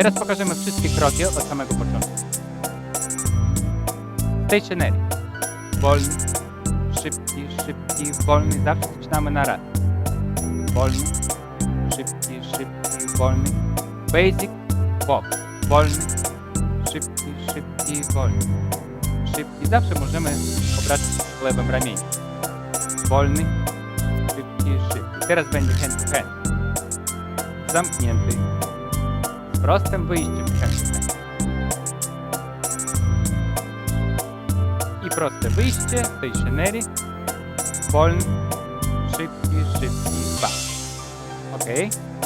Teraz pokażemy wszystkie kroki od samego początku. Stationary. Wolny, szybki, szybki, wolny. Zawsze zaczynamy na raz. Wolny, szybki, szybki, wolny. Basic, walk. Wolny, szybki, szybki, wolny. Szybki. Zawsze możemy obracać w lewym ramieniu. Wolny, szybki, szybki. Teraz będzie hand to hand. Zamknięty. Z prostym wyjściem hand. I proste wyjście, stationary, wolny, szybki, szybki, dwa. Ok.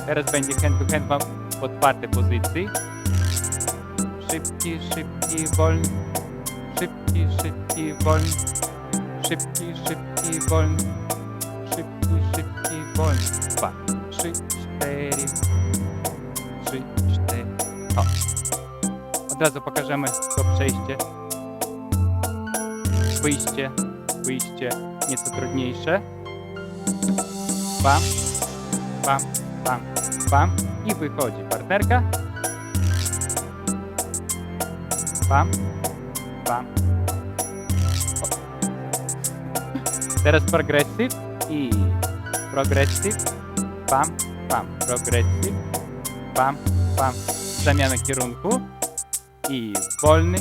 Teraz będzie hand to hand w otwartej pozycji. Szybki, szybki, wolny. Szybki, szybki, wolny. Szybki, szybki, wolny. Szybki, szybki, wolny. Dwa, trzy, cztery. Od razu pokażemy to przejście. Wyjście, wyjście nieco trudniejsze. Bam, bam, bam, bam. I wychodzi partnerka. Bam, bam. O. Teraz progressive i progressive. Bam, bam, progressive. Bam, bam. Zamiana kierunku. I wolny,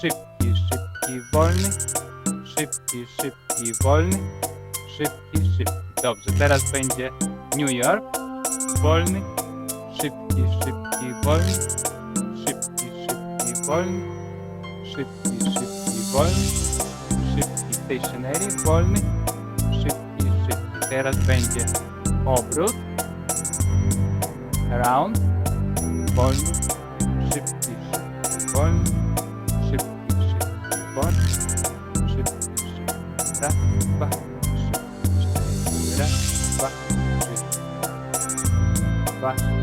szybki, szybki, wolny. Szybki, szybki, wolny. Szybki, szybki. Dobrze, teraz będzie New York. Wolny, szybki, szybki, wolny. Szybki, szybki, wolny. Szybki, szybki, wolny. Szybki, stationary, wolny. Szybki, szybki. Teraz będzie obrót. Round. Wolny. Szybki, szybki. Szybki, wolny. Szybki, szybki. Raz, dwa, trzy, cztery. Raz, dwa, trzy. Dwa, trzy.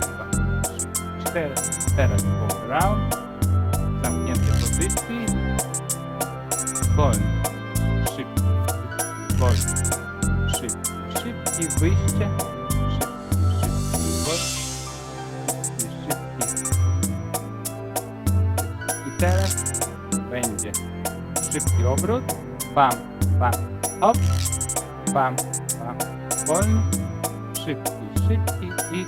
Dwa, trzy, cztery. Teraz all round. Zamknięte pozycji. Wolny. Szybki, szybki, wolny. Szybki, szybki. Wyjście. Szybki, szybki, wolny. Szybki, szybki. Teraz będzie szybki obrót. Bam, bam, hop. Bam, bam, wolny. Szybki, szybki i